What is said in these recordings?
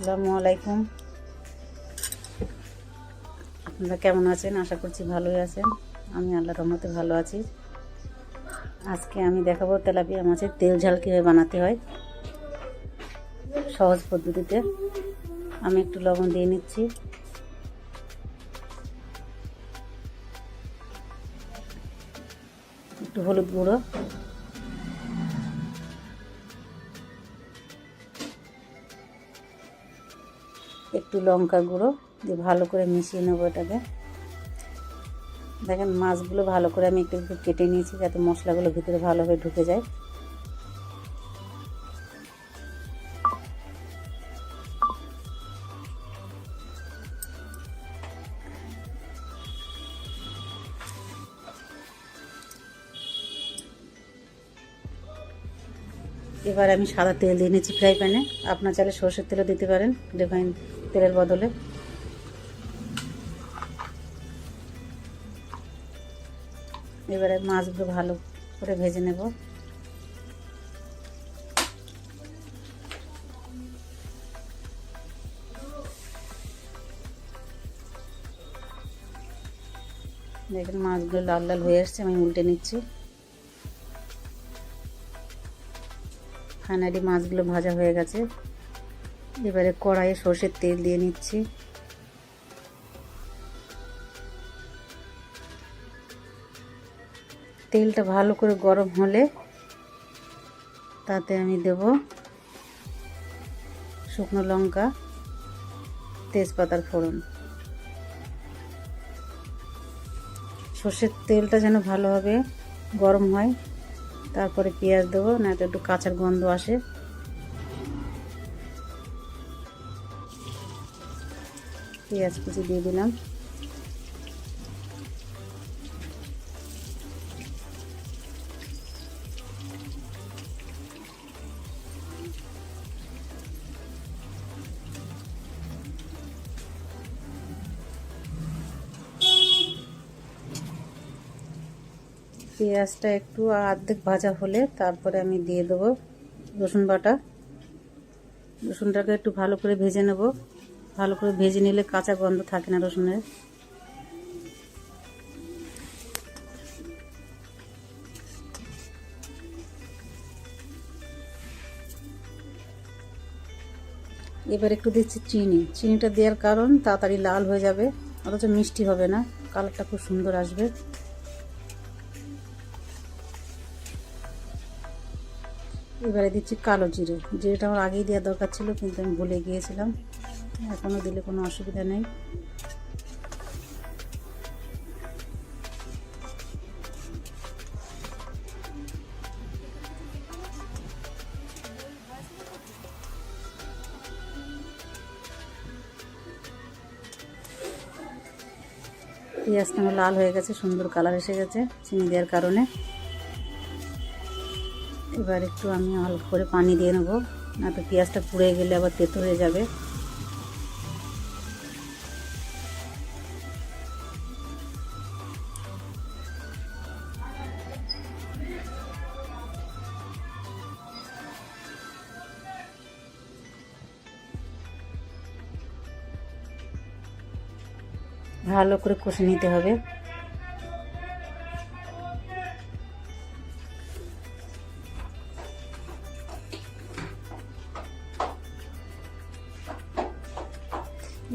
আসসালামু আলাইকুম আপনারা কেমন আছেন? আশা করছি ভালোই আছেন। আমি আল্লাহ রহমতে ভালো আছি। আজকে আমি দেখাবো তেলাপিয়া মাছের তেল ঝাল কীভাবে বানাতে হয়। সহজ পদ্ধতিতে। আমি একটু লবণ দিয়ে নিচ্ছি। একটু হলুদ গুঁড়ো। একটু লঙ্কা গুঁড়ো দিয়ে ভালো করে মিশিয়ে নেব এটাকে। দেখেন মাছগুলো ভালো করে আমি একটু একটু কেটে নিয়েছি যাতে মশলাগুলো ভিতরে ভালোভাবে ঢুকে যায়। এবার আমি সাদা তেল দিয়ে নিচ্ছি ফ্রাই প্যানে আপনার চাইলে সর্ষের তেলও দিতে পারেন রিফাইন তেলের বদলে। এবারে মাছগুলো ভালো করে ভেজে নেব। দেখেন মাছগুলো লাল লাল হয়ে আসছে, আমি উল্টে নিচ্ছি। ফাইনালি মাছগুলো ভাজা হয়ে গেছে। এবারে কড়াইয়ে সর্ষের তেল দিয়ে নিচ্ছি। তেলটা ভালো করে গরম হলে তাতে আমি দেব শুকনো লঙ্কা, তেজপাতার ফোড়ন। সর্ষের তেলটা যেন ভালোভাবে গরম হয়। তারপরে পেঁয়াজ দেবো না একটু কাঁচার গন্ধ আসে। পেঁয়াজ কুচি দিয়ে দিলাম। পেঁয়াজটা একটু অর্ধেক ভাজা হলে তারপরে আমি দিয়ে দেবো রসুন বাটা। রসুনটাকে একটু ভালো করে ভেজে নেব। ভালো করে ভেজে নিলে কাঁচা গন্ধ থাকে না রসুনের। এবার একটু দিচ্ছি চিনি। চিনিটা দেওয়ার কারণ তাড়াতাড়ি লাল হয়ে যাবে, অথচ মিষ্টি হবে না। কালারটা খুব সুন্দর আসবে। এবারে দিচ্ছি কালো জিরে। জিরেটা আমার আগেই দেওয়া দরকার ছিল, কিন্তু আমি ভুলে গিয়েছিলাম। এখনও দিলে কোনো অসুবিধা নেই। পেঁয়াজটা লাল হয়ে গেছে, সুন্দর কালার এসে গেছে, চিনি দেওয়ার কারণে। এবার একটু আমি অল্প করে পানি দিয়ে নেব না তো পেঁয়াজটা পুড়ে গেলে আবার তেতো হয়ে যাবে। ভালো করে কষে নিতে হবে।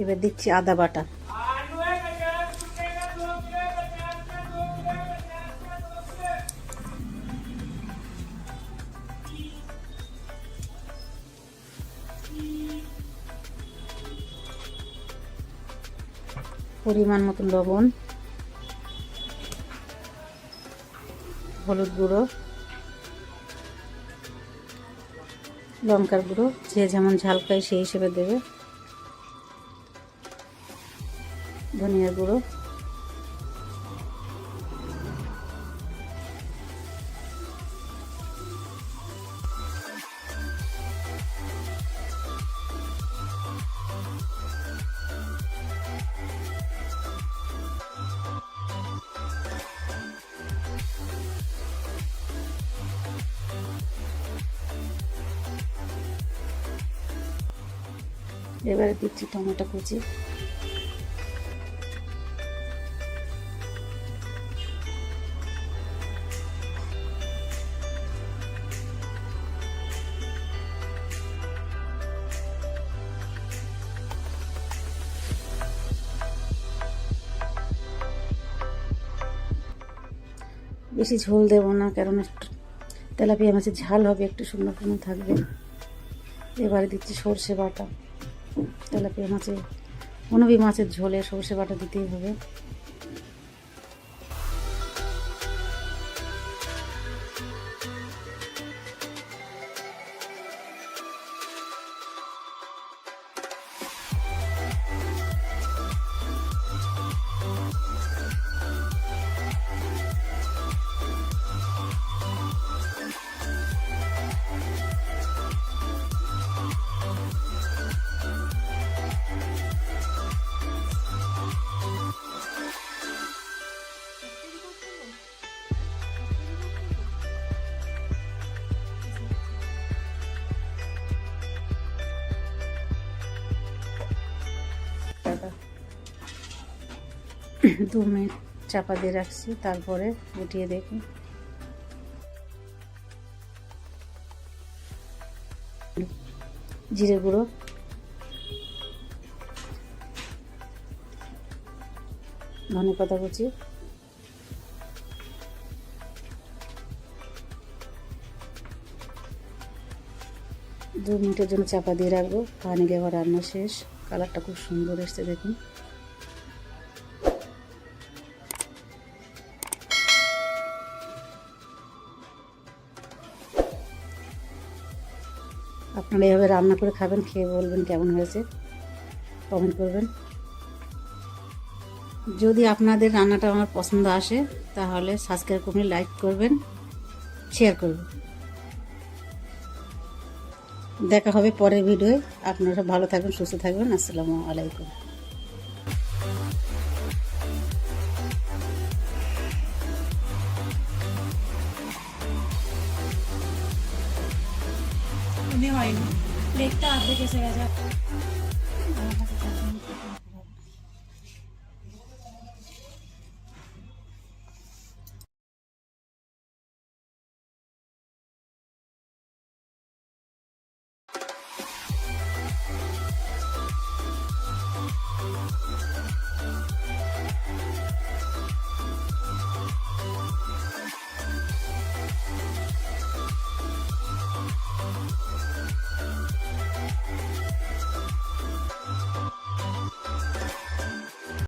এবার দিচ্ছি আদা বাটা। পরিমাণ মতন লবণ, হলুদ গুঁড়ো, লঙ্কার গুঁড়ো, যে যেমন ঝাল খায় সেই হিসেবে দেবে। ধনিয়া গুঁড়ো। এবারে দিচ্ছি টমেটো কুচি। বেশি ঝোল দেবো না, কারণ একটু তেলাপিয়া মাছের ঝাল হবে, একটু শুকনো শুকনো থাকবে। এবারে দিচ্ছি সর্ষে বাটা। তেলাপিয়া মাছে বি মাছের ঝোলে সর্ষে বাটা দিতেই হবে। দু মিনিট চাপা দিয়ে রাখছি, তারপরে উঠিয়ে দেখি। জিরে গুঁড়ো। ধনে পাতা কুচি। দু মিনিটের জন্য চাপা দিয়ে রাখব। পানি দেওয়া রান্না শেষ। কালারটা খুব সুন্দর এসছে, দেখুন। আপনারা এভাবে রান্না করে খাবেন, খেয়ে বলবেন কেমন হয়েছে। কমেন্ট করবেন। যদি আপনাদের রান্নাটা আমার পছন্দ আসে, তাহলে সাবস্ক্রাইব করে লাইক করবেন শেয়ার করবেন। দেখা হবে পরের ভিডিওয়ে আপনারা ভালো থাকবেন, সুস্থ থাকবেন। আসসালামু আলাইকুম। হয়নি। লেখটা আর্ধেক এসে গেছে।